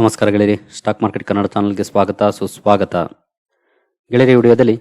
ನಮಸ್ಕಾರ ಗೆಳೆಯರಿ, stock market Kannada ಚಾನಲ್ಗೆ ಸ್ವಾಗತ, ಸುಸ್ವಾಗತ. ಗೆಳೆಯರಿ ವಿಡಿಯೋದಲ್ಲಿ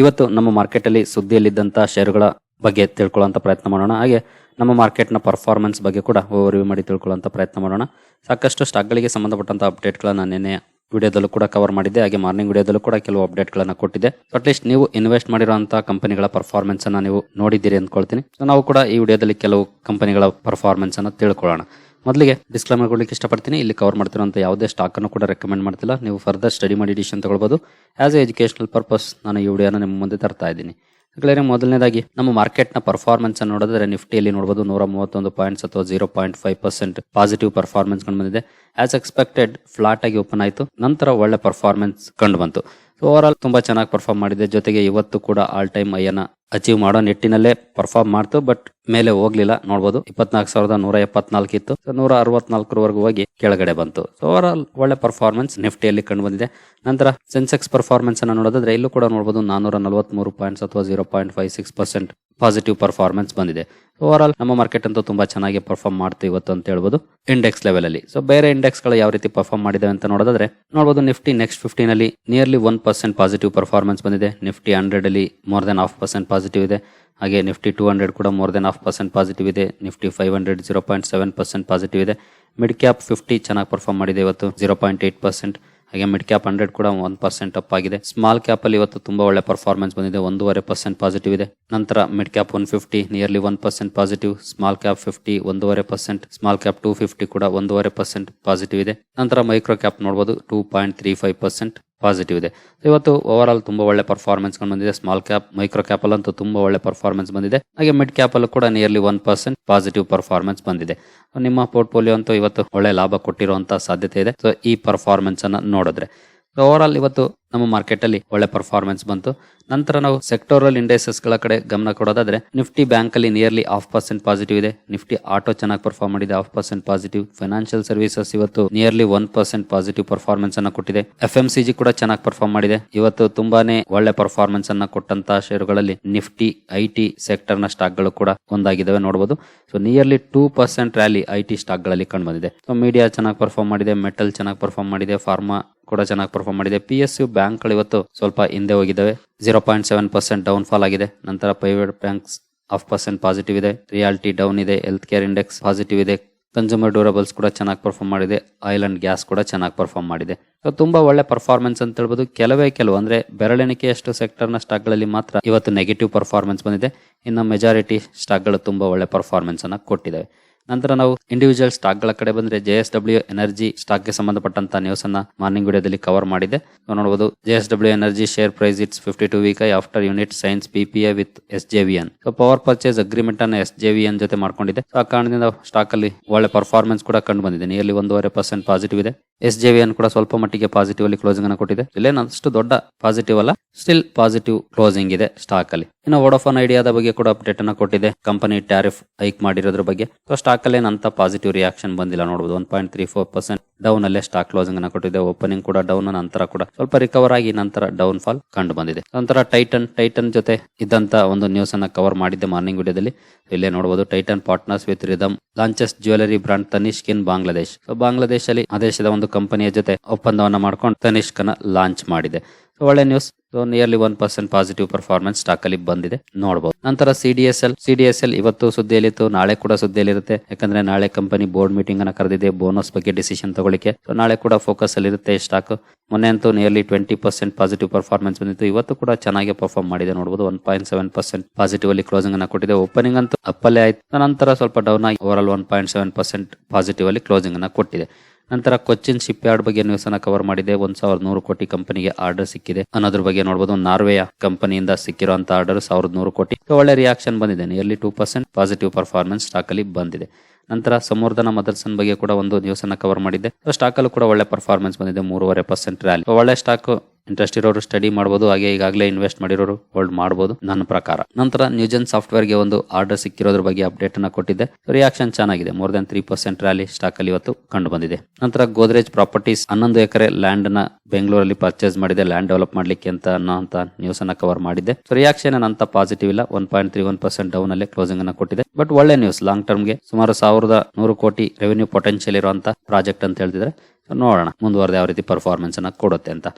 ಇವತ್ತು ನಮ್ಮ ಮಾರ್ಕೆಟಲ್ಲಿ ಸುದ್ದಿಯಲ್ಲಿದ್ದಂಥ ಷೇರುಗಳ ಬಗ್ಗೆ ತಿಳ್ಕೊಳ್ಳೋಂಥ ಪ್ರಯತ್ನ ಮಾಡೋಣ. ಹಾಗೆ ನಮ್ಮ ಮಾರ್ಕೆಟ್ನ ಪರ್ಫಾರ್ಮೆನ್ಸ್ ಬಗ್ಗೆ ಕೂಡ ಓವರ್ವ್ಯೂ ಮಾಡಿ ತಿಳ್ಕೊಳ್ಳೋಂಥ ಪ್ರಯತ್ನ ಮಾಡೋಣ. ಸಾಕಷ್ಟು ಸ್ಟಾಕ್ಗಳಿಗೆ ಸಂಬಂಧಪಟ್ಟಂಥ ಅಪ್ಡೇಟ್ಗಳನ್ನು ನಿನ್ನೆ ವಿಡಿಯೋದಲ್ಲೂ ಕೂಡ ಕವರ್ ಮಾಡಿದ್ದೆ. ಹಾಗೆ ಮಾರ್ನಿಂಗ್ ವಿಡಿಯೋದಲ್ಲೂ ಕೂಡ ಕೆಲವು ಅಪ್ಡೇಟ್ಗಳನ್ನು ಕೊಟ್ಟಿದ್ದೆ. ಅಟ್ಲೀಸ್ಟ್ ನೀವು ಇನ್ವೆಸ್ಟ್ ಮಾಡಿರುವಂತಹ ಕಂಪನಿಗಳ ಪರ್ಫಾರ್ಮೆನ್ಸ್ ಅನ್ನು ನೀವು ನೋಡಿದ್ದೀರಿ ಅಂದ್ಕೊಳ್ತೀನಿ. ಸೊ ನಾವು ಕೂಡ ಈ ವಿಡಿಯೋದಲ್ಲಿ ಕೆಲವು ಕಂಪನಿಗಳ ಪರ್ಫಾರ್ಮೆನ್ಸನ್ನು ತಿಳ್ಕೊಳ್ಳೋಣ. ಮೊದಲಿಗೆ ಡಿಸ್ಕ್ಲೈಮರ್ ಕೊಡ್ಲಿಕ್ಕೆ ಇಷ್ಟಪಡ್ತೀನಿ. ಇಲ್ಲಿ ಕವರ್ ಮಾಡ್ತಿರೋಂಥ ಯಾವುದೇ ಸ್ಟಾಕ್ ಅನ್ನು ಕೂಡ ರೆಕಮೆಂಡ್ ಮಾಡ್ತಿಲ್ಲ. ನೀವು ಫರ್ದರ್ ಸ್ಟಡಿ ಮಾಡಿ ಡಿಸಿಷನ್ ತಗೊಳ್ಬೋದು. ಆಸ್ ಎ ಎಜುಕೇಶನಲ್ ಪರ್ಪಸ್ ನಾನು ಈ ವಿಡಿಯೋನ ನಿಮ್ಮ ಮುಂದೆ ತರ್ತಾ ಇದ್ದೀನಿ. ಹಾಗಾದರೆ ಮೊದಲನೇದಾಗಿ, ನಮ್ಮ ಮಾರ್ಕೆಟ್ನ ಪರ್ಫಾರ್ಮೆನ್ಸ್ ಅನ್ನು ನೋಡಿದ್ರೆ ನಿಫ್ಟಿಯಲ್ಲಿ ನೋಡಬಹುದು ನೂರ ಮೂವತ್ತೊಂದು ಪಾಯಿಂಟ್ಸ್ ಅಥವಾ zero point five percent positive performance ಕಂಡು ಬಂದಿದೆ. ಆಸ್ ಎಕ್ಸ್ಪೆಕ್ಟೆಡ್ ಫ್ಲಾಟ್ ಆಗಿ ಓಪನ್ ಆಯಿತು. ನಂತರ ಒಳ್ಳೆ ಪರ್ಫಾರ್ಮೆನ್ಸ್ ಕಂಡು ಬಂತು. ಸೊ ಓವರ್ ಆಲ್ ತುಂಬಾ ಚೆನ್ನಾಗಿ ಪರ್ಫಾರ್ಮ್ ಮಾಡಿದೆ. ಜೊತೆಗೆ ಇವತ್ತು ಕೂಡ ಆಲ್ ಟೈಮ್ ಐಯನ್ನ ಅಚೀವ್ ಮಾಡೋ ನಿಟ್ಟಿನಲ್ಲೇ ಪರ್ಫಾರ್ಮ್ ಮಾಡ್ತು ಬಟ್ ಮೇಲೆ ಹೋಗ್ಲಿಲ್ಲ. ನೋಡ್ಬೋದು, ಇಪ್ಪತ್ನಾಲ್ಕು ಸಾವಿರದ ನೂರ ಎಪ್ಪತ್ನಾಲ್ಕು ಇತ್ತು. ನೂರ ಅರವತ್ನಾಲ್ಕರವರೆಗೂ ಹೋಗಿ ಕೆಳಗಡೆ ಬಂತು. ಸೊ ಓವರ್ ಒಳ್ಳೆ ಪರ್ಫಾರ್ಮೆನ್ಸ್ ನಿಫ್ಟಿಯಲ್ಲಿ ಕಂಡು ಬಂದಿದೆ ನಂತರ ಸೆನ್ಸೆಕ್ಸ್ ಪರ್ಫಾರ್ಮೆನ್ಸ್ ಅನ್ನು ನೋಡೋದಾದ್ರೆ, ಇಲ್ಲೂ ಕೂಡ ನೋಡಬಹುದು ನಾನೂರ ನಲವತ್ಮೂರು ಪಾಯಿಂಟ್ಸ್ ಅಥವಾ zero point five six percent positive performance ಬಂದಿದೆ. ಓವರ್ ಆಲ್ ನಮ್ಮ ಮಾರ್ಕೆಟ್ ಅಂತೂ ತುಂಬಾ ಚೆನ್ನಾಗಿ ಪರ್ಫಾರ್ಮ್ ಮಾಡ್ತು ಇವತ್ತು ಅಂತ ಹೇಳ್ಬೋದು. ಇಂಡೆಕ್ಸ್ ಲೆವೆಲ್ ಅಲ್ಲಿ. ಸೊ ಬೇರೆ ಇಂಡೆಕ್ಸ್ಗಳು ಯಾವ ರೀತಿ ಪರ್ಫಾರ್ಮ್ ಮಾಡಿದೆ ಅಂತ ನೋಡೋದಾದ್ರೆ ನೋಡಬಹುದು ನಿಫ್ಟಿ ನೆಕ್ಸ್ಟ್ ಫಿಫ್ಟೀನ್ ಅಲ್ಲಿ nearly one percent positive performance ಬಂದಿದೆ. ನಿಫ್ಟಿ ಹಂಡ್ರೆಡ್ ಅಲ್ಲಿ more than half percent positive ಇದೆ. ಹಾಗೆ ನಿಫ್ಟಿ ಟೂ ಹಂಡ್ರೆಡ್ ಕೂಡ more than half percent positive ಇದೆ. Nifty five hundred zero point seven percent positive ಇದೆ. Mid cap fifty ಚೆನ್ನಾಗಿ perform ಮಾಡಿದೆ ಇವತ್ತು ಜೀರೋ ಪಾಯಿಂಟ್ ಏಟ್ ಪರ್ಸೆಂಟ್ ಹಾಗೆ ಮಿಡ್ ಕ್ಯಾಪ್ ಹಂಡ್ರೆಡ್ ಕೂಡ ಒನ್ ಪರ್ಸೆಂಟ್ ಅಪ್ ಆಗಿದೆ. ಸ್ಮಾಲ್ ಕ್ಯಾಪ್ ಅಲ್ಲಿ ಇವತ್ತು ತುಂಬಾ ಒಳ್ಳೆ ಪರ್ಫಾರ್ಮೆನ್ಸ್ ಬಂದಿದೆ. ಒಂದೂವರೆ ಪರ್ಸೆಂಟ್ ಪಾಸಿಟಿವ್ ಇದೆ. ನಂತರ mid cap one fifty nearly one percent positive small cap fifty ಒಂದೂವರೆ percent small cap two fifty ಕೂಡ ಒಂದೂವರೆ ಪರ್ಸೆಂಟ್ ಪಾಸಿಟಿವ್ ಇದೆ. ನಂತರ ಮೈಕ್ರೋ ಕ್ಯಾಪ್ ನೋಡಬಹುದು two point three five percent positive ಇದೆ. ಇವತ್ತು ಓವರ್ ಆಲ್ ತುಂಬಾ ಒಳ್ಳೆ ಪರ್ಫಾರ್ಮೆನ್ಸ್ ಬಂದಿದೆ. ಸ್ಮಾಲ್ ಕ್ಯಾಪ್ ಮೈಕ್ರೋ ಕ್ಯಾಪ್ ಅಲ್ಲಂತೂ ತುಂಬಾ ಒಳ್ಳೆ ಪರ್ಫಾರ್ಮೆನ್ಸ್ ಬಂದಿದೆ. ಹಾಗೆ ಮಿಡ್ ಕ್ಯಾಪ್ ಅಲ್ಲೂ ಕೂಡ nearly one percent positive performance ಬಂದಿದೆ. ನಿಮ್ಮ ಪೋರ್ಟ್ಫೋಲಿಯೋ ಅಂತೂ ಇವತ್ತು ಒಳ್ಳೆ ಲಾಭ ಕೊಟ್ಟಿರುವಂತಹ ಸಾಧ್ಯತೆ ಇದೆ. ಸೊ ಈ ಪರ್ಫಾರ್ಮೆನ್ಸ್ ಅನ್ನ ನೋಡಿದ್ರೆ. ಓವರ್ ಆಲ್ ಇವತ್ತು ನಮ್ಮ ಮಾರ್ಕೆಟ್ ಅಲ್ಲಿ ಒಳ್ಳೆ ಪರ್ಫಾರ್ಮೆನ್ಸ್ ಬಂತು. ನಂತರ ನಾವು ಸೆಕ್ಟೋರಲ್ ಇಂಡೈಸಸ್ಗಳ ಕಡೆ ಗಮನ ಕೊಡೋದಾದ್ರೆ ನಿಫ್ಟಿ ಬ್ಯಾಂಕ್ ಅಲ್ಲಿ ನಿಯರ್ಲಿ ಹಾಫ್ ಪರ್ಸೆಂಟ್ ಪಾಸಿಟಿವ್ ಇದೆ. ನಿಫ್ಟಿ ಆಟೋ ಚೆನ್ನಾಗಿ ಪರ್ಫಾರ್ಮ್ ಮಾಡಿದೆ half percent positive financial services ಇವತ್ತು nearly one percent positive performance ಅನ್ನ ಕೊಟ್ಟಿದೆ. ಎಫ್ ಎಂ ಸಿ ಜಿ ಕೂಡ ಚೆನ್ನಾಗಿ ಪರ್ಫಾರ್ಮ್ ಮಾಡಿದೆ. ಇವತ್ತು ತುಂಬಾನೇ ಒಳ್ಳೆ ಪರ್ಫಾರ್ಮೆನ್ಸ್ ಅನ್ನ ಕೊಟ್ಟಂತಹ ಶೇರುಗಳಲ್ಲಿ ನಿಫ್ಟಿ ಐ ಟಿ ಸೆಕ್ಟರ್ನ ಸ್ಟಾಕ್ಗಳು ಕೂಡ ಒಂದಾಗಿದ್ದಾವೆ ನೋಡಬಹುದು so nearly two percent rally I T ಸ್ಟಾಕ್ಗಳಲ್ಲಿ ಕಂಡು ಬಂದಿದೆ. ಸೊ ಮೀಡಿಯಾ ಚೆನ್ನಾಗಿ ಪರ್ಫಾರ್ಮ್ ಮಾಡಿದೆ ಮೆಟಲ್ ಚೆನ್ನಾಗಿ ಪರ್ಫಾರ್ಮ್ ಮಾಡಿದೆ ಫಾರ್ಮಾ ಕೂಡ ಚೆನ್ನಾಗಿ ಪರ್ಫಾರ್ಮ್ ಮಾಡಿದೆ. ಪಿ ಎಸ್ ಯು ಬ್ಯಾಂಕ್ಗಳು ಇವತ್ತು ಸ್ವಲ್ಪ ಹಿಂದೆ ಹೋಗಿದ್ದಾವೆ. Zero point seven percent down fall ಆಗಿದೆ. ನಂತರ private banks half percent positive ಇದೆ. ರಿಯಾಲಿಟಿ ಡೌನ್ ಇದೆ. ಹೆಲ್ತ್ ಕೇರ್ ಇಂಡೆಕ್ಸ್ ಪಾಸಿಟಿವ್ ಇದೆ. ಕನ್ಸ್ಯೂಮರ್ ಡ್ಯೂರಬಲ್ಸ್ ಕೂಡ ಚೆನ್ನಾಗಿ ಪರ್ಫಾರ್ಮ್ ಮಾಡಿದೆ. ಆಯಿಲ್ ಅಂಡ್ ಗ್ಯಾಸ್ ಕೂಡ ಚೆನ್ನಾಗಿ ಪರ್ಫಾರ್ಮ್ ಮಾಡಿದೆ. ತುಂಬಾ ಒಳ್ಳೆ ಪರ್ಫಾರ್ಮೆನ್ಸ್ ಅಂತ ಹೇಳ್ಬೋದು. ಕೆಲವೇ ಕೆಲವು, ಅಂದ್ರೆ ಬೆರಳೆಣಿಕೆಯಷ್ಟು ಸೆಕ್ಟರ್ನ ಸ್ಟಾಕ್ಗಳಲ್ಲಿ ಮಾತ್ರ ಇವತ್ತು ನೆಗೆಟಿವ್ ಪರ್ಫಾರ್ಮೆನ್ಸ್ ಬಂದಿದೆ. ಇನ್ನು ಮೆಜಾರಿಟಿ ಸ್ಟಾಕ್ಗಳು ತುಂಬಾ ಒಳ್ಳೆ ಪರ್ಫಾರ್ಮೆನ್ಸ್ ಅನ್ನ ಕೊಟ್ಟಿದ್ದಾವೆ. ನಂತರ ನಾವು ಇಂಡಿವಿಜುವಲ್ ಸ್ಟಾಕ್ಗಳ ಕಡೆ ಬಂದ್ರೆ ಜೆ ಎಸ್ ಡಬ್ಲ್ಯೂ ಎನರ್ಜಿ ಸ್ಟಾಕ್ಗೆ ಸಂಬಂಧಪಟ್ಟಂತ ನ್ಯೂಸ್ ಅನ್ನ ಮಾರ್ನಿಂಗ್ ವಿಡಿಯೋದಲ್ಲಿ ಕವರ್ ಮಾಡಿದೆ. ನೋಡಬಹುದು J S W energy share price it's fifty two week after unit signs PPA with S J V so power purchase agreement ಅನ್ನ ಎಸ್ ಜೆ ವಿ ಎನ್ ಜೊತೆ ಮಾಡ್ಕೊಂಡಿದೆ. ಆ ಕಾರಣದಿಂದ ಸ್ಟಾಕ್ ಅಲ್ಲಿ ಒಳ್ಳೆ ಪರ್ಫಾರ್ಮೆನ್ಸ್ ಕೂಡ ಕಂಡು ಬಂದಿದೆ. ನಿಯರ್ಲಿ ಒಂದೂವರೆ ಪರ್ಸೆಂಟ್ ಪಾಸಿಟಿವ್ ಇದೆ. ಎಸ್ ಜೆ ವಿ ಎನ್ ಕೂಡ ಸ್ವಲ್ಪ ಮಟ್ಟಿಗೆ ಪಾಸಿಟಿವ್ ಅಲ್ಲಿ ಕ್ಲೋಸಿಂಗ್ ಅನ್ನು ಕೊಟ್ಟಿದೆ. ಇಲ್ಲೇನಷ್ಟು ದೊಡ್ಡ ಪಾಸಿಟಿವ್ ಅಲ್ಲ ಸ್ಟಿಲ್ ಪಾಸಿಟಿವ್ ಕ್ಲೋಸಿಂಗ್ ಇದೆ ಸ್ಟಾಕ್ ಅಲ್ಲಿ. ಇನ್ನು ವೋಡೋಫೋನ್ ಐಡಿಯಾದ ಬಗ್ಗೆ ಕೂಡ ಅಪ್ಡೇಟ್ ಅನ್ನ ಕೊಟ್ಟಿದೆ. ಕಂಪನಿ ಟ್ಯಾರಿಫ್ ಹೈಕ್ ಮಾಡಿರೋದ್ರ ಬಗ್ಗೆ. ಸೊ ಸ್ಟಾಕ್ ಅಲ್ಲಿ ಏನಂತ ಪಾಸಿಟಿವ್ ರಿಯಾಕ್ಷನ್ ಬಂದಿಲ್ಲ ನೋಡಬಹುದು one point three four percent down ಅಲ್ಲೇ ಸ್ಟಾಕ್ ಕ್ಲೋಸಿಂಗ್ ಅನ್ನ ಕೊಟ್ಟಿದೆ. ಓಪನಿಂಗ್ ಕೂಡ ಡೌನ್ ನಂತರ ಕೂಡ ಸ್ವಲ್ಪ ರಿಕವರ್ ಆಗಿ ನಂತರ ಡೌನ್ ಫಾಲ್ ಕಂಡು ಬಂದಿದೆ. ನಂತರ ಟೈಟನ್ ಟೈಟನ್ ಜೊತೆ ಇದ್ದಂತ ಒಂದು ನ್ಯೂಸ್ ಅನ್ನ ಕವರ್ ಮಾಡಿದ್ದೆ ಮಾರ್ನಿಂಗ್ ವಿಡಿಯೋದಲ್ಲಿ. ಇಲ್ಲೇ ನೋಡಬಹುದು Titan partners with Rhythm launches jewellery brand Tanishq in Bangladesh so Bangladesh ಅಲ್ಲಿ ಆ ದೇಶದ ಒಂದು ಕಂಪನಿಯ ಜೊತೆ ಒಪ್ಪಂದವನ್ನ ಮಾಡ್ಕೊಂಡು ತನಿಷ್ಕ್ ಲಾಂಚ್ ಮಾಡಿದೆ. ಒಳ್ಳೆ news so nearly one percent positive performance stock ಅಲ್ಲಿ ಬಂದಿದೆ. ನೋಡಬಹುದು ನಂತರ C D S L C D S L ಇವತ್ತು ಸುದ್ದಿಯಲ್ಲಿತ್ತು. ನಾಳೆ ಕೂಡ ಸುದ್ದಿಯಲ್ಲಿರುತ್ತೆ. ಯಾಕಂದ್ರೆ ನಾಳೆ ಕಂಪನಿ ಬೋರ್ಡ್ ಮೀಟಿಂಗ್ ಅನ್ನ ಕರೆದಿದೆ. ಬೋನಸ್ ಬಗ್ಗೆ ಡಿಸಿಷನ್ ತಗೊಳ್ಳಿಕ್ಕೆ. ಸೊ ನಾಳೆ ಕೂಡ ಫೋಕಸ್ ಅಲ್ಲಿ ಇರುತ್ತೆ ಸ್ಟಾಕ್ ಮೊನ್ನೆ ಅಂತೂ nearly twenty percent positive performance ಬಂದಿತ್ತು. ಇವತ್ತು ಕೂಡ ಚೆನ್ನಾಗಿ ಪರ್ಫಾರ್ಮ್ ಮಾಡಿದೆ. ನೋಡಬಹುದು one point seven percent positive ಅಲ್ಲಿ ಕ್ಲೋಸಿಂಗ್ ಅನ್ನ ಕೊಟ್ಟಿದೆ. ಓಪನಿಂಗ್ ಅಂತೂ ಅಪ್ಪಲ್ಲೇ ಆಯ್ತು. ನಂತರ ಸ್ವಲ್ಪ ಡೌನ್ ಆಗಿ over all one point seven percent positive ಅಲ್ಲಿ ಕ್ಲೋಸಿಂಗ್ ಅನ್ನ ಕೊಟ್ಟಿದೆ. ನಂತರ ಕೊಚ್ಚಿನ್ ಶಿಪ್ ಯಾರ್ಡ್ ಬಗ್ಗೆ ನ್ಯೂಸ್ ಅನ್ನ ಕವರ್ ಮಾಡಿದೆ. ಒಂದ್ ಸಾವಿರದ ನೂರು ಕೋಟಿ ಕಂಪನಿಗೆ ಆರ್ಡರ್ ಸಿಕ್ಕಿದೆ. ಅನ್ನೋದ್ರ ಬಗ್ಗೆ ನೋಡಬಹುದು ನಾರ್ವೆಯ ಕಂಪನಿಯಿಂದ ಸಿಕ್ಕಿರುವಂತ ಆರ್ಡರ್ ಸಾವಿರದ ನೂರು ಕೋಟಿ. ಒಳ್ಳೆ ರಿಯಾಕ್ಷನ್ ಬಂದಿದೆ. Nearly two percent positive performance stock ಅಲ್ಲಿ ಬಂದಿದೆ. ನಂತರ ಸಮೂರ್ಧನ ಮದರ್ಸನ್ ಬಗ್ಗೆ ಕೂಡ ಒಂದು ನ್ಯೂಸ್ ಅನ್ನ ಕವರ್ ಮಾಡಿದೆ ಸ್ಟಾಕ್ ಅಲ್ಲೂ ಕೂಡ ಒಳ್ಳೆ ಪರ್ಫಾರ್ಮೆನ್ಸ್ ಬಂದಿದೆ. ಮೂರುವರೆ ಪರ್ಸೆಂಟ್ ರ್ಯಾಲಿ ಒಳ್ಳೆ ಸ್ಟಾಕ್ ಇಂಟ್ರೆಸ್ಟ್ ಇರೋರು ಸ್ಟಡಿ ಮಾಡಬಹುದು ಹಾಗೆ ಈಗಾಗಲೇ ಇನ್ವೆಸ್ಟ್ ಮಾಡಿರೋರು ಹೋಲ್ಡ್ ಮಾಡಬಹುದು ನನ್ನ ಪ್ರಕಾರ. ನಂತರ ನ್ಯೂಜನ್ ಸಾಫ್ಟ್ವೇರ್ಗೆ ಒಂದು ಆರ್ಡರ್ ಸಿಕ್ಕಿರೋದ್ರ ಬಗ್ಗೆ ಅಪ್ಡೇಟ್ ಅನ್ನ ಕೊಟ್ಟಿದ್ದೆ. ರಿಯಾಕ್ಷನ್ ಚೆನ್ನಾಗಿದೆ. More than three percent rally stock ಅಲ್ಲಿ ಇವತ್ತು ಕಂಡು ಬಂದಿದೆ ನಂತರ ಗೋದ್ರೇಜ್ ಪ್ರಾಪರ್ಟೀಸ್ ಹನ್ನೊಂದು ಎಕರೆ ಲ್ಯಾಂಡ್ನ ಬೆಂಗಳೂರಲ್ಲಿ ಪರ್ಚೇಸ್ ಮಾಡಿದೆ. ಲ್ಯಾಂಡ್ ಡೆವಲಪ್ ಮಾಡ್ಲಿಕ್ಕೆ ಅಂತ ಅನ್ನೋ ಅಂತ ನ್ಯೂಸ್ ಅನ್ನ ಕವರ್ ಮಾಡಿದ್ದೆ. ಸೊ ರಿಯಾಕ್ಷನ್ ಅಂತ ಪಾಸಿಟಿವ್ ಇಲ್ಲ. One point three one percent down ಅಲ್ಲಿ ಕ್ಲೋಸಿಂಗ್ ಅನ್ನ ಕೊಟ್ಟಿದೆ ಬಟ್ ಒಳ್ಳೆ ನ್ಯೂಸ್ ಲಾಂಗ್ ಟರ್ಮ್ಗೆ ಸುಮಾರು ಸಾವಿರದ ನೂರು ಕೋಟಿ ರೆವೆನ್ಯೂ ಪೊಟೆನ್ಶಿಯಲ್ ಇರುವಂತ ಪ್ರಾಜೆಕ್ಟ್ ಅಂತ ಹೇಳ್ತಿದ್ರೆ. ನೋಡೋಣ ಮುಂದುವರೆದ ಯಾವ ರೀತಿ ಪರ್ಫಾರ್ಮೆನ್ಸ್ ಅನ್ನ ಕೊಡುತ್ತೆ ಅಂತ.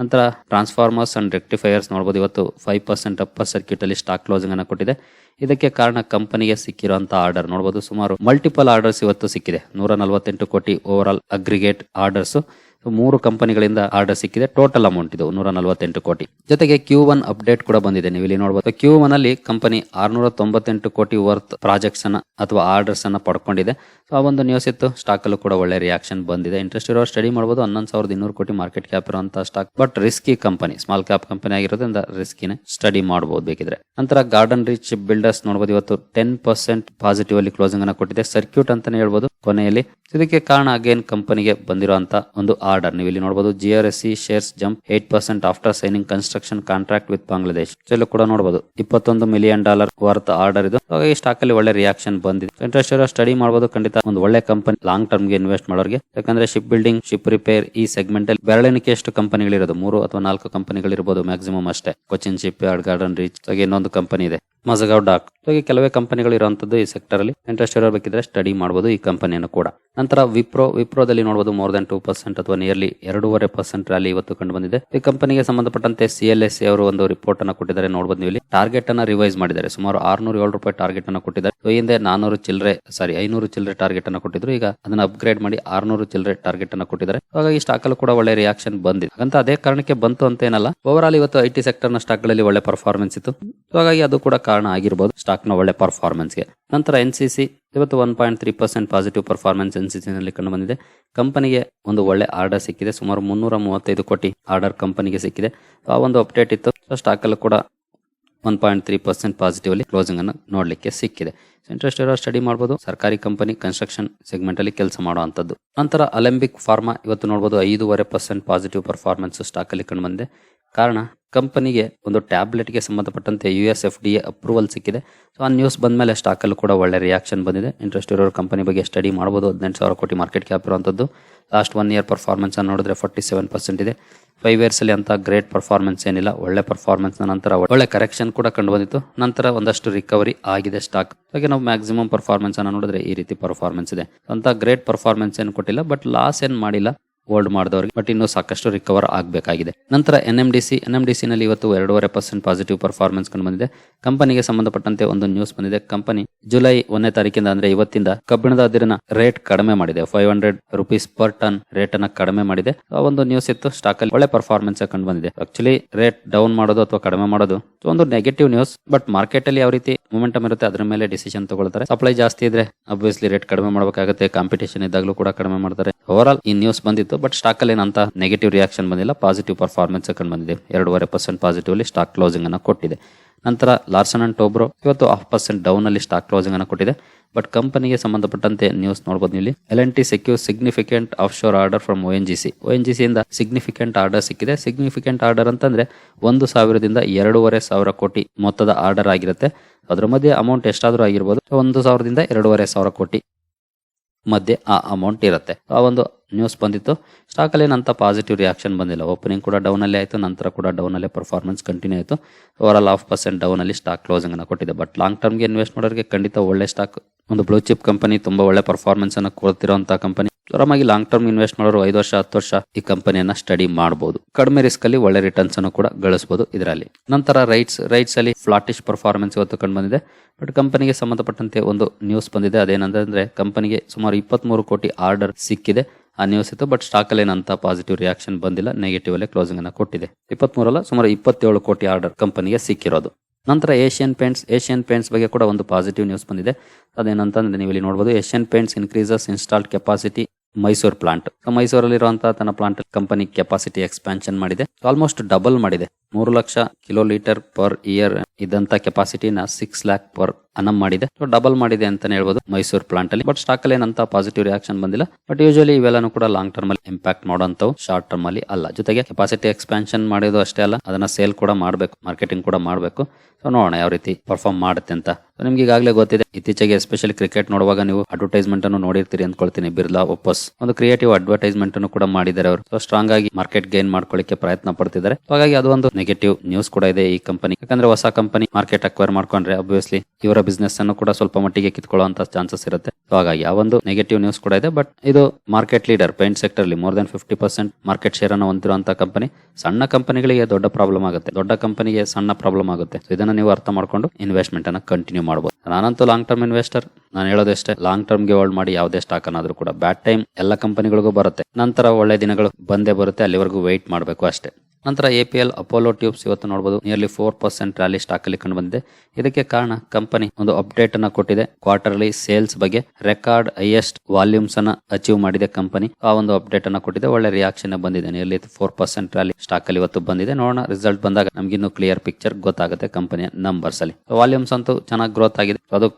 ನಂತರ ಟ್ರಾನ್ಸ್ಫಾರ್ಮರ್ಸ್ ಆ್ಯಂಡ್ ರೆಕ್ಟಿಫೈಯರ್ಸ್ ನೋಡ್ಬೋದು. ಇವತ್ತು ಫೈವ್ ಪರ್ಸೆಂಟ್ ಅಪ್ಪರ್ ಸರ್ಕ್ಯೂಟಲ್ಲಿ ಸ್ಟಾಕ್ ಕ್ಲೋಸಿಂಗ್ ಅನ್ನ ಕೊಟ್ಟಿದೆ. ಇದಕ್ಕೆ ಕಾರಣ ಕಂಪನಿಗೆ ಸಿಕ್ಕಿರುವಂಥ ಆರ್ಡರ್ ನೋಡ್ಬೋದು. ಸುಮಾರು ಮಲ್ಟಿಪಲ್ ಆರ್ಡರ್ಸ್ ಇವತ್ತು ಸಿಕ್ಕಿದೆ. ನೂರ ನಲವತ್ತೆಂಟು ಕೋಟಿ ಓವರ್ ಆಲ್ ಅಗ್ರಿಗೇಟ್ ಆರ್ಡರ್ಸ್ ಮೂರು ಕಂಪನಿಗಳಿಂದ ಆರ್ಡರ್ ಸಿಕ್ಕಿದೆ. ಟೋಟಲ್ ಅಮೌಂಟ್ ಇದು ನೂರ ನಲವತ್ತೆಂಟು ಕೋಟಿ. ಜೊತೆಗೆ ಕ್ಯೂ ಒನ್ ಅಪ್ಡೇಟ್ ಕೂಡ ಬಂದಿದೆ. ನೀವು ಇಲ್ಲಿ ನೋಡಬಹುದು ಕ್ಯೂ ಒನ್ ಅಲ್ಲಿ ಕಂಪನಿ ಆರ್ನೂರ ತೊಂಬತ್ತೆಂಟು ಕೋಟಿ ವರ್ತ್ ಪ್ರಾಜೆಕ್ಟ್ಸ್ ಅನ್ನ ಅಥವಾ ಆರ್ಡರ್ಸ್ ಅನ್ನ ಪಡ್ಕೊಂಡಿದೆ. ಸೊ ಆ ಒಂದು ನ್ಯೂಸ್ ಇತ್ತು. ಸ್ಟಾಕ್ ಅಲ್ಲೂ ಕೂಡ ಒಳ್ಳೆ ರಿಯಾಕ್ಷನ್ ಬಂದಿದೆ. ಇಂಟ್ರೆಸ್ಟ್ ಇರೋ ಸ್ಟಡಿ ಮಾಡಬಹುದು ಹನ್ನೊಂದು ಸಾವಿರದ ಇನ್ನೂರು ಕೋಟಿ ಮಾರ್ಕೆಟ್ ಕ್ಯಾಪ್ ಇರುವಂತಹ stock but risky company small cap company ಆಗಿರೋದ್ರಿಂದ ರಿಸ್ಕಿನ ಸ್ಟಡಿ ಮಾಡಬಹುದು ಬೇಕಿದ್ರೆ. ನಂತರ ಗಾರ್ಡನ್ ರಿಚ್ ಬಿಲ್ಡರ್ಸ್ ನೋಡಬಹುದು ಇವತ್ತು ಟೆನ್ ಪರ್ಸೆಂಟ್ ಪಾಸಿಟಿವ್ ಅಲ್ಲಿ ಕ್ಲೋಸಿಂಗ್ ಅನ್ನ ಕೊಟ್ಟಿದೆ. ಸರ್ಕ್ಯೂಟ್ ಅಂತಾನೆ ಹೇಳ್ಬೋದು ಕೊನೆಯಲ್ಲಿ. ಇದಕ್ಕೆ ಕಾರಣ ಅಗೇನ್ ಕಂಪನಿಗೆ ಬಂದಿರುವಂತಹ ಒಂದು ಆರ್ಡರ್. ನೀವು ಇಲ್ಲಿ ನೋಡಬಹುದು G R S C shares jump eight percent after signing construction contract with Bangladesh ಇಲ್ಲೂ ಕೂಡ ನೋಡಬಹುದು ಇಪ್ಪತ್ತೊಂದು ಮಿಲಿಯನ್ ಡಾಲರ್ ವರ್ತ್ ಆರ್ಡರ್ ಇದು. ಹಾಗಾಗಿ ಸ್ಟಾಕ್ ಅಲ್ಲಿ ಒಳ್ಳೆ ರಿಯಾಕ್ಷನ್ ಬಂದಿದೆ. ಇಂಟ್ರೆಸ್ಟ್ ಸ್ಟಡಿ ಮಾಡಬಹುದು ಖಂಡಿತ ಒಂದು ಒಳ್ಳೆ ಕಂಪನಿ ಲಾಂಗ್ ಟರ್ಮ್ಗೆ ಇನ್ವೆಸ್ಟ್ ಮಾಡೋರಿಗೆ. ಯಾಕಂದ್ರೆ ಶಿಪ್ ಬಿಲ್ಡಿಂಗ್ ಶಿಪ್ ರಿಪೇರ್ ಈ ಸೆಗ್ಮೆಂಟ್ ಅಲ್ಲಿ ಬೆರಳೆಣಿಕೆ ಎಷ್ಟು ಕಂಪನಿಗಳಿರೋದು ಮೂರು ಅಥವಾ ನಾಲ್ಕು ಕಂಪನಿಗಳಿರ್ಬೋದು ಮ್ಯಾಕ್ಸಿಮಮ್ ಅಷ್ಟೇ. Cochin shipyard garden reach ಹಾಗೆ ಇನ್ನೊಂದು ಕಂಪನಿ ಇದೆ. ಮಜಗಾವ್ ಡಾಕ್ ಹಾಗೆ ಕೆಲವೇ ಕಂಪನಿಗಳು ಇರುವಂತದ್ದು ಈ ಸೆಕ್ಟರ್ ಅಲ್ಲಿ. ಇಂಟ್ರೆಸ್ಟ್ ಇರಬೇಕಿದ್ರೆ ಸ್ಟಡಿ ಮಾಡಬಹುದು ಈ ಕಂಪನಿಯನ್ನು ಕೂಡ. ನಂತರ ವಿಪ್ರೋ, ವಿಪ್ರೋದಲ್ಲಿ ನೋಡಬಹುದು ಮೋರ್ ದನ್ ಟೂ ಪರ್ಸೆಂಟ್ ಅಥವಾ ನಿಯರ್ಲಿ ಎರಡೂವರೆ ಪರ್ಸೆಂಟ್ ರ್ಯಾಲಿ ಇವತ್ತು ಕಂಡು ಬಂದಿದೆ ಈ ಕಂಪನಿಗೆ ಸಂಬಂಧಪಟ್ಟಂತೆ ಸಿ ಎಲ್ ಎಸ್ ಅವರು ಒಂದು ರಿಪೋರ್ಟ್ ಅನ್ನು ಕೊಟ್ಟಿದ್ದಾರೆ ನೋಡಬಹುದು ನೀವು ಇಲ್ಲಿ. ಟಾರ್ಗೆಟ್ ಅನ್ನ ರಿವೈಸ್ ಮಾಡಿದ್ದಾರೆ. ಸುಮಾರು ಆರ್ನೂರ ಏಳು ರೂಪಾಯಿ ಟಾರ್ಗೆಟ್ ಅನ್ನು ಕೊಟ್ಟಿದ್ದಾರೆ. ಸೊ ಹಿಂದೆ ನಾನೂರು ಚಿಲ್ಲರೆ ಸಾರಿ ಐನೂರು ಚಿಲ್ಲರೆ ಟಾರ್ಗೆಟ್ ಅನ್ನು ಕೊಟ್ಟಿದ್ರು. ಈಗ ಅದನ್ನ ಅಪ್ಗ್ರೇಡ್ ಮಾಡಿ ಆರ್ನೂರು ಚಿಲ್ಲರೆ ಟಾರ್ಗೆಟ್ ಅನ್ನು ಕೊಟ್ಟಿದ್ದಾರೆ. ಹಾಗಾಗಿ ಸ್ಟಾಕ್ ಅಲ್ಲೂ ಕೂಡ ಒಳ್ಳೆ ರಿಯಾಕ್ಷನ್ ಬಂದಿದೆ. ಹಾಗಂತ ಅದೇ ಕಾರಣಕ್ಕೆ ಬಂತು ಅಂತ ಏನಲ್ಲ. ಓವರ್ ಆಲ್ ಇವತ್ತು ಐ ಟಿ ಸೆಕ್ಟರ್ನ ಸ್ಟಾಕ್ಗಳಲ್ಲಿ ಒಳ್ಳೆ ಪರ್ಫಾರ್ಮೆನ್ಸ್ ಇತ್ತು. ಹಾಗಾಗಿ ಅದು ಕೂಡ ಕಾರಣ ಆಗಿರಬಹುದು ಸ್ಟಾಕ್ನ ಒಳ್ಳೆ ಪರ್ಫಾರ್ಮೆನ್ಸ್ಗೆ. ನಂತರ ಎನ್ ಸಿ ಸಿ ಇವತ್ತು one point three percent positive performance N C ನಲ್ಲಿ ಕಂಡು ಬಂದಿದೆ. ಕಂಪನಿಗೆ ಒಂದು ಒಳ್ಳೆ ಆರ್ಡರ್ ಸಿಕ್ಕಿದೆ. ಸುಮಾರು ಮುನ್ನೂರ ಮೂವತ್ತೈದು ಕೋಟಿ ಆರ್ಡರ್ ಕಂಪನಿಗೆ ಸಿಕ್ಕಿದೆ. ಆ ಒಂದು ಅಪ್ಡೇಟ್ ಇತ್ತು. ಸ್ಟಾಕ್ ಸ್ಟಾಕಲ್ಲೂ ಕೂಡ one point three percent positive ಅಲ್ಲಿ ಕ್ಲೋಸಿಂಗ್ ಅನ್ನು ನೋಡಲಿಕ್ಕೆ ಸಿಕ್ಕಿದೆ. ಇಂಟ್ರೆಸ್ಟ್ ಇರೋ ಸ್ಟಡಿ ಮಾಡಬಹುದು ಸರ್ಕಾರಿ ಕಂಪನಿ ಕನ್ಸ್ಟ್ರಕ್ಷನ್ ಸೆಗ್ಮೆಂಟ್ ಅಲ್ಲಿ ಕೆಲಸ ಮಾಡುವಂತದ್ದು ನಂತರ ಅಲೆಂಬಿಕ್ ಫಾರ್ಮಾ ಇವತ್ತು ನೋಡಬಹುದು ಐದೂವರೆ ಪರ್ಸೆಂಟ್ ಪಾಸಿಟಿವ್ ಪರ್ಫಾರ್ಮೆನ್ಸ್ ಸ್ಟಾಕ್ ಅಲ್ಲಿ ಕಂಡು ಬಂದಿದೆ. ಕಾರಣ ಕಂಪನಿಗೆ ಒಂದು ಟ್ಯಾಬ್ಲೆಟ್ಗೆ ಸಂಬಂಧಪಟ್ಟಂತೆ U S F D A approval ಸಿಕ್ಕಿದೆ. ಸೊ ಆ ನ್ಯೂಸ್ ಬಂದ ಮೇಲೆ ಸ್ಟಾಕಲ್ಲೂ ಕೂಡ ಒಳ್ಳೆ ರಿಯಾಕ್ಷನ್ ಬಂದಿದೆ. ಇಂಟ್ರೆಸ್ಟ್ ಇರೋರು ಕಂಪನಿ ಬಗ್ಗೆ ಸ್ಟಡಿ ಮಾಡ್ಬೋದು. ಹದಿನೆಂಟು ಸಾವಿರ ಕೋಟಿ ಮಾರ್ಕೆಟ್ ಕ್ಯಾಪ್ ಇರುವಂಥದ್ದು ಲಾಸ್ಟ್ ಒನ್ ಇಯರ್ ಪರ್ಫಾರ್ಮೆನ್ಸ್ ಅನ್ನು ನೋಡಿದ್ರೆ ಫಾರ್ಟಿ ಸೆವೆನ್ ಪರ್ಸೆಂಟ್ ಇದೆ ಫೈವ್ ಇಯರ್ಸಲ್ಲಿ ಅಂತ ಗ್ರೇಟ್ ಪರ್ಫಾರ್ಮೆನ್ಸ್ ಏನಿಲ್ಲ. ಒಳ್ಳೆ ಪರ್ಫಾರ್ಮೆನ್ಸ್ನ ನಂತರ ಒಳ್ಳೆ ಕರೆಕ್ಷನ್ ಕೂಡ ಕಂಡು ಬಂದಿತ್ತು ನಂತರ ಒಂದಷ್ಟು ರಿಕವರಿ ಆಗಿದೆ ಸ್ಟಾಕ್ ಹಾಗೆ ನಾವು ಮ್ಯಾಕ್ಸಿಮಮ್ ಪರ್ಫಾರ್ಮೆನ್ಸ್ ಅನ್ನು ನೋಡಿದ್ರೆ ಈ ರೀತಿ ಪರ್ಫಾರ್ಮೆನ್ಸ್ ಇದೆ. ಅಂತ ಗ್ರೇಟ್ ಪರ್ಫಾರ್ಮೆನ್ಸ್ ಏನು ಕೊಟ್ಟಿಲ್ಲ. ಬಟ್ ಲಾಸ್ ಏನು ಮಾಡಿಲ್ಲ. ಹೋಲ್ಡ್ ಮಾಡಿದವರಿಗೆ ಬಟ್ ಇನ್ನೂ ಸಾಕಷ್ಟು ರಿಕವರ್ ಆಗಬೇಕಾಗಿದೆ. ನಂತರ N M D C N M D ಸಿನಲ್ಲಿ ಇವತ್ತು ಎರಡೂವರೆ ಪರ್ಸೆಂಟ್ ಪಾಸಿಟಿವ್ ಪರ್ಫಾರ್ಮೆನ್ಸ್ ಕಂಡು ಬಂದಿದೆ. ಕಂಪನಿಗೆ ಸಂಬಂಧಪಟ್ಟಂತೆ ಒಂದು ನ್ಯೂಸ್ ಬಂದಿದೆ. ಕಂಪನಿ ಜುಲೈ ಒಂದನೇ ತಾರೀಕಿಂದ ಅಂದ್ರೆ ಇವತ್ತಿಂದ ಕಬ್ಬಿಣದ ಅದಿರಿನ ರೇಟ್ ಕಡಿಮೆ ಮಾಡಿದೆ. Five hundred rupees per ton rate ಅನ್ನ ಕಡಿಮೆ ಮಾಡಿದೆ. ಆ ಒಂದು ನ್ಯೂಸ್ ಇತ್ತು ಸ್ಟಾಕ್ ಅಲ್ಲಿ ಒಳ್ಳೆ ಪರ್ಫಾರ್ಮೆನ್ಸ್ ಕಂಡು ಬಂದಿದೆ. ಆಕ್ಚುಲಿ ರೇಟ್ ಡೌನ್ ಮಾಡೋದು ಅಥವಾ ಕಡಿಮೆ ಮಾಡೋದು ಒಂದು ನೆಗೆಟಿವ್ ನ್ಯೂಸ್ ಬಟ್ ಮಾರ್ಕೆಟ್ ಅಲ್ಲಿ ಯಾವ ರೀತಿ ಮೊಮೆಂಟಮ್ ಇರುತ್ತೆ ಅದರ ಮೇಲೆ ಡಿಸಿಷನ್ ತಗೊಳ್ತಾರೆ. ಸಪ್ಲೈ ಜಾಸ್ತಿ ಇದ್ರೆ ಅಬ್ವಿಯಸ್ಲಿ ರೇಟ್ ಕಡಿಮೆ ಮಾಡಬೇಕಾಗುತ್ತೆ. ಕಾಂಪಿಟೇಷನ್ ಇದ್ದಾಗಲೂ ಕೂಡ ಕಡಿಮೆ ಮಾಡ್ತಾರೆ. ಓವರ್ ಆಲ್ ಈ ನ್ಯೂಸ್ ಬಂದಿತ್ತು ಬಟ್ ಸ್ಟಾಕ್ ಅಲ್ಲಿ ಏನಂತ ನೆಗೆಟಿವ್ ರಿಯಾಕ್ಷನ್ ಬಂದಿಲ್ಲ. ಪಾಸಿಟಿವ್ ಪರ್ಫಾರ್ಮೆನ್ಸ್ ಕಂಡು ಬಂದಿದೆ. ಎರಡೂವರೆ ಪರ್ಸೆಂಟ್ ಪಾಸಿಟಿವ್ ಅಲ್ಲಿ ಸ್ಟಾಕ್ ಕ್ಲೋಸಿಂಗ್ ಅನ್ನ ಕೊಟ್ಟಿದೆ. ನಂತರ ಲಾರ್ಸನ್ ಅಂಡ್ ಟೋಬ್ರೋ, ಇವತ್ತು ಹಾಫ್ ಪರ್ಸೆಂಟ್ ಡೌನ್ ಅಲ್ಲಿ ಸ್ಟಾಕ್ ಕ್ಲೋಸಿಂಗ್ ಅನ್ನು ಕೊಟ್ಟಿದೆ. ಬಟ್ ಕಂಪನಿಗೆ ಸಂಬಂಧಪಟ್ಟಂತೆ ನ್ಯೂಸ್ ನೋಡಬಹುದು ಇಲ್ಲಿ. L N T secure significant offshore order from O N G C O N G ಸಿಯಿಂದ significant order ಸಿಕ್ಕಿದೆ. ಸಿಗ್ನಿಫಿಕೆಂಟ್ ಆರ್ಡರ್ ಅಂತಂದ್ರೆ ಒಂದು ಸಾವಿರದಿಂದ ಎರಡೂವರೆ ಸಾವಿರ ಕೋಟಿ ಮೊತ್ತದ ಆರ್ಡರ್ ಆಗಿರುತ್ತೆ. ಅದರ ಮಧ್ಯೆ ಅಮೌಂಟ್ ಎಷ್ಟಾದರೂ ಆಗಿರ್ಬೋದು. ಒಂದು ಸಾವಿರದಿಂದ ಎರಡೂವರೆ ಸಾವಿರ ಕೋಟಿ ಮಧ್ಯೆ ಆ ಅಮೌಂಟ್ ಇರುತ್ತೆ. ಆ ಒಂದು ನ್ಯೂಸ್ ಬಂದಿತ್ತು. ಸ್ಟಾಕ್ ಏನಂತ ನಂತ ಪಾಸಿಟಿವ್ ರಿಯಾಕ್ಷನ್ ಬಂದಿಲ್ಲ. ಓಪನಿಂಗ್ ಕೂಡ ಡೌನಲ್ಲೇ ಆಯಿತು, ನಂತರ ಕೂಡ ಡೌನಲ್ಲೇ ಪರ್ಫಾರ್ಮೆನ್ಸ್ ಕಂಟಿನ್ಯೂ ಆಯಿತು. ಓವರ್ ಆಲ್ ಹಾಫ್ ಪರ್ಸೆಂಟ್ ಡೌನಲ್ಲಿ ಸ್ಟಾಕ್ ಕ್ಲೋಸಿಂಗ್ ಅನ್ನು ಕೊಟ್ಟಿದೆ. ಬಟ್ ಲಾಂಗ್ ಟರ್ಮ್ಗೆ ಇನ್ವೆಸ್ಟ್ ಮಾಡೋರಿಗೆ ಖಂಡಿತ ಒಳ್ಳೆ ಸ್ಟಾಕ್ ಒಂದು ಬ್ಲೂ ಚಿಪ್ ಕಂಪನಿ ತುಂಬಾ ಒಳ್ಳೆ ಪರ್ಫಾರ್ಮೆನ್ಸನ್ನು ಕೊಡ್ತಿರೋಂತ ಕಂಪನಿ ಆರಾಮಾಗಿ ಲಾಂಗ್ ಟರ್ಮ್ ಇನ್ವೆಸ್ಟ್ ಮಾಡೋರು ಐದು ವರ್ಷ, ಹತ್ತು ವರ್ಷ ಈ ಕಂಪನಿಯನ್ನು ಸ್ಟಡಿ ಮಾಡಬಹುದು ಕಡಿಮೆ ರಿಸ್ಕ್ ಅಲ್ಲಿ ಒಳ್ಳೆ ರಿಟರ್ನ್ಸ್ ಅನ್ನು ಕೂಡ ಗಳಿಸಬಹುದು ಇದರಲ್ಲಿ. ನಂತರ ರೈಟ್ಸ್ ರೈಟ್ಸ್ ಅಲ್ಲಿ ಫ್ಲಾಟಿಶ್ ಪರ್ಫಾರ್ಮೆನ್ಸ್ ಇವತ್ತು ಕಂಡು ಬಂದಿದೆ. ಬಟ್ ಕಂಪನಿಗೆ ಸಂಬಂಧಪಟ್ಟಂತೆ ಒಂದು ನ್ಯೂಸ್ ಬಂದಿದೆ. ಅದೇನಂದ್ರೆ ಕಂಪನಿಗೆ ಸುಮಾರು ಇಪ್ಪತ್ಮೂರು ಕೋಟಿ ಆರ್ಡರ್ ಸಿಕ್ಕಿದೆ. ಇತ್ತು ಬಟ್ ಸ್ಟಾಕ್ ಅಲ್ಲಿ ಏನಂತ ಪಾಸಿಟಿವ್ ರಿಯಾಕ್ಷನ್ ಬಂದಿಲ್ಲ. ನೆಗೆಟಿವ್ ಅಲ್ಲೇ ಕ್ಲೋಸಿಂಗ್ ಅನ್ನ ಕೊಟ್ಟಿದೆ. ಇಪ್ಪತ್ಮೂರಲ್ಲ, ಸುಮಾರು ಇಪ್ಪತ್ತೇಳು ಕೋಟಿ ಆರ್ಡರ್ ಕಂಪನಿಗೆ ಸಿಕ್ಕಿರೋದು. ನಂತರ ಏಷ್ಯನ್ ಪೇಂಟ್ಸ್ ಏಷ್ಯನ್ ಪೇಂಟ್ಸ್ ಬಗ್ಗೆ ಕೂಡ ಒಂದು ಪಾಸಿಟಿವ್ ನ್ಯೂಸ್ ಬಂದಿದೆ. ಅದೇನಂತಂದ್ರೆ ನೀವು ಇಲ್ಲಿ ನೋಡಬಹುದು Asian Paints increases installed capacity Mysore plant ಮೈಸೂರಲ್ಲಿರುವಂತಹ ತನ್ನ ಪ್ಲಾಂಟ್ ಕಂಪನಿ ಕೆಪಾಸಿಟಿ ಎಕ್ಸ್ಪಾನ್ಷನ್ ಮಾಡಿದೆ. ಆಲ್ಮೋಸ್ಟ್ ಡಬಲ್ ಮಾಡಿದೆ. ಮೂರು lakh kilo litre per year ಇದ್ದಂತ ಕೆಪಾಸಿಟಿನ ಸಿಕ್ಸ್ ಲ್ಯಾಕ್ ಪರ್ ಅನಮ್ ಮಾಡಿದೆ. ಡಬಲ್ ಮಾಡಿದೆ ಅಂತಾನೆ ಹೇಳ್ಬೋದು ಮೈಸೂರು ಪ್ಲಾಂಟ್ ಅಲ್ಲಿ. ಬಟ್ ಸ್ಟಾಕ್ ಅಲ್ಲಿ ಏನಂತ ಪಾಸಿಟಿವ್ ರಿಯಾಕ್ಷನ್ ಬಂದಿಲ್ಲ. ಬಟ್ ಯೂಶಲಿ ಇವೆಲ್ಲನೂ ಕೂಡ ಲಾಂಗ್ ಟರ್ಮ್ ಅಲ್ಲಿ ಇಂಪ್ಯಾಕ್ಟ್ ಮಾಡುವಂತವು ಶಾರ್ಟ್ ಟರ್ಮ್ ಅಲ್ಲಿ ಅಲ್ಲ. ಜೊತೆಗೆ ಕೆಪಾಸಿಟಿ ಎಕ್ಸ್ಪಾನ್ಷನ್ ಮಾಡೋದು ಅಷ್ಟೇ ಅಲ್ಲ, ಅದನ್ನ ಸೇಲ್ ಕೂಡ ಮಾಡಬೇಕು ಮಾರ್ಕೆಟಿಂಗ್ ಕೂಡ ಮಾಡಬೇಕು. ಸೊ ನೋಡೋಣ ಯಾವ ರೀತಿ ಪರ್ಫಾರ್ಮ್ ಮಾಡುತ್ತೆ ಅಂತ. ನಿಮ್ಗೆ ಈಗಾಗಲೇ ಗೊತ್ತಿದೆ, ಇತ್ತೀಚೆಗೆ ಎಸ್ಪೆಷಲಿ ಕ್ರಿಕೆಟ್ ನೋಡುವಾಗ ನೀವು ಅಡ್ವರ್ಟೈಸ್ಮೆಂಟ್ ಅನ್ನು ನೋಡಿರ್ತೀರಿ ಅಂದ್ಕೊಳ್ತೀನಿ, ಬಿರ್ಲಾ, ಒಪ್ಪಸ್. ಒಂದು ಕ್ರಿಯೇಟಿವ್ ಅಡ್ವರ್ಟೈಸ್ಮೆಂಟ್ ಅನ್ನು ಕೂಡ ಮಾಡಿದ್ದಾರೆ ಅವರು. ಸೊ ಸ್ಟ್ರಾಂಗ್ ಆಗಿ ಮಾರ್ಕೆಟ್ ಗೇನ್ ಮಾಡ್ಕೊಳ್ಳಿಕ್ಕೆ ಪ್ರಯತ್ನ ಪಡ್ತಿದ್ದಾರೆ. ಹಾಗಾಗಿ ಅದು ಒಂದು ನೆಗೆಟಿವ್ ನ್ಯೂಸ್ ಕೂಡ ಇದೆ ಈ ಕಂಪನಿ ಯಾಕಂದ್ರೆ ಹೊಸ ಕಂಪನಿ ಮಾರ್ಕೆಟ್ ಅಕ್ವೈರ್ ಮಾಡ್ಕೊಂಡ್ರೆ ಅಬ್ವಿಯಸ್ಲಿ ಇವರ ಬಿಸ್ನೆಸ್ ಅನ್ನು ಕೂಡ ಸ್ವಲ್ಪ ಮಟ್ಟಿಗೆ ಕಿತ್ಕೊಳ್ಳುವಂತ ಚಾನ್ಸಸ್ ಇರುತ್ತೆ. ಹಾಗಾಗಿ ಆ ಒಂದು ನೆಗೆಟಿವ್ ನ್ಯೂಸ್ ಕೂಡ ಇದೆ ಬಟ್ ಇದು ಮಾರ್ಕೆಟ್ ಲೀಡರ್ ಪೇಂಟ್ ಸೆಕ್ಟರ್ ಅಲ್ಲಿ more than fifty percent market share ಅನ್ನು ಹೊಂದಿರುವಂತಹ ಕಂಪನಿ ಸಣ್ಣ ಕಂಪನಿಗಳಿಗೆ ದೊಡ್ಡ ಪ್ರಾಬ್ಲಮ್ ಆಗುತ್ತೆ. ದೊಡ್ಡ ಕಂಪನಿಗೆ ಸಣ್ಣ ಪ್ರಾಬ್ಲಮ್ ಆಗುತ್ತೆ. ಇದನ್ನ ನೀವು ಅರ್ಥ ಮಾಡ್ಕೊಂಡು ಇನ್ವೆಸ್ಟ್ಮೆಂಟ್ ಅನ್ನ ಕಂಟಿನ್ಯೂ ಮಾಡಬಹುದು ನಾನಂತೂ ಲಾಂಗ್ ಟರ್ಮ್ ಇನ್ವೆಸ್ಟರ್ ನಾನು ಹೇಳೋದಷ್ಟೇ ಲಾಂಗ್ ಟರ್ಮ್ಗೆ ಹೋಲ್ಡ್ ಮಾಡಿ ಯಾವುದೇ ಸ್ಟಾಕ್ ಅನ್ನಾದ್ರೂ ಕೂಡ. ಬ್ಯಾಡ್ ಟೈಮ್ ಎಲ್ಲ ಕಂಪನಿಗಳಿಗೂ ಬರುತ್ತೆ. ನಂತರ ಒಳ್ಳೆ ದಿನಗಳು ಬಂದೇ ಬರುತ್ತೆ, ಅಲ್ಲಿವರೆಗೂ ವೆಯ್ಟ್ ಮಾಡಬೇಕು ಅಷ್ಟೇ. ನಂತರ A P L Apollo Tubes ಇವತ್ತು ನೋಡಬಹುದು nearly four percent rally stock ಅಲ್ಲಿ ಕಂಡು ಬಂದಿದೆ ಇದಕ್ಕೆ ಕಾರಣ ಕಂಪನಿ ಒಂದು ಅಪ್ಡೇಟ್ ಅನ್ನ ಕೊಟ್ಟಿದೆ. ಕ್ವಾರ್ಟರ್ಲಿ ಸೇಲ್ಸ್ ಬಗ್ಗೆ ರೆಕಾರ್ಡ್ ಹೈಯೆಸ್ಟ್ ವಾಲ್ಯೂಮ್ಸ್ ಅನ್ನ ಅಚೀವ್ ಮಾಡಿದೆ ಕಂಪನಿ ಆ ಒಂದು ಅಪ್ಡೇಟ್ ಅನ್ನ ಕೊಟ್ಟಿದೆ. ಒಳ್ಳೆ ರಿಯಾಕ್ಷನ್ ಬಂದಿದೆ. Nearly four percent rally stock ಅಲ್ಲಿ ಇವತ್ತು ಬಂದಿದೆ. ನೋಡೋಣ ರಿಸಲ್ಟ್ ಬಂದಾಗ ನಮ್ಗಿನ್ನೂ ಕ್ಲಿಯರ್ ಪಿಕ್ಚರ್ ಗೊತ್ತಾಗುತ್ತೆ ಕಂಪನಿಯ ನಂಬರ್ಸ್ ಅಲ್ಲಿ. ವಾಲ್ಯೂಮ್ಸ್ ಅಂತೂ ಚೆನ್ನಾಗಿ ಗ್ರೋತ್ ಆಗಿದೆ. ಅದು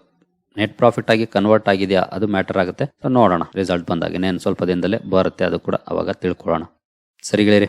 ನೆಟ್ ಪ್ರಾಫಿಟ್ ಆಗಿ ಕನ್ವರ್ಟ್ ಆಗಿದೆಯಾ? ಅದು ಮ್ಯಾಟರ್ ಆಗುತ್ತೆ. ನೋಡೋಣ. ರಿಸಲ್ಟ್ ಬಂದಾಗ ಇನ್ನೇನು ಸ್ವಲ್ಪ ದಿನದಲ್ಲೇ ಬರುತ್ತೆ ಅದು ಕೂಡ ಅವಾಗ ತಿಳ್ಕೊಳ್ಳೋಣ. ಸರಿಗಳಿರಿ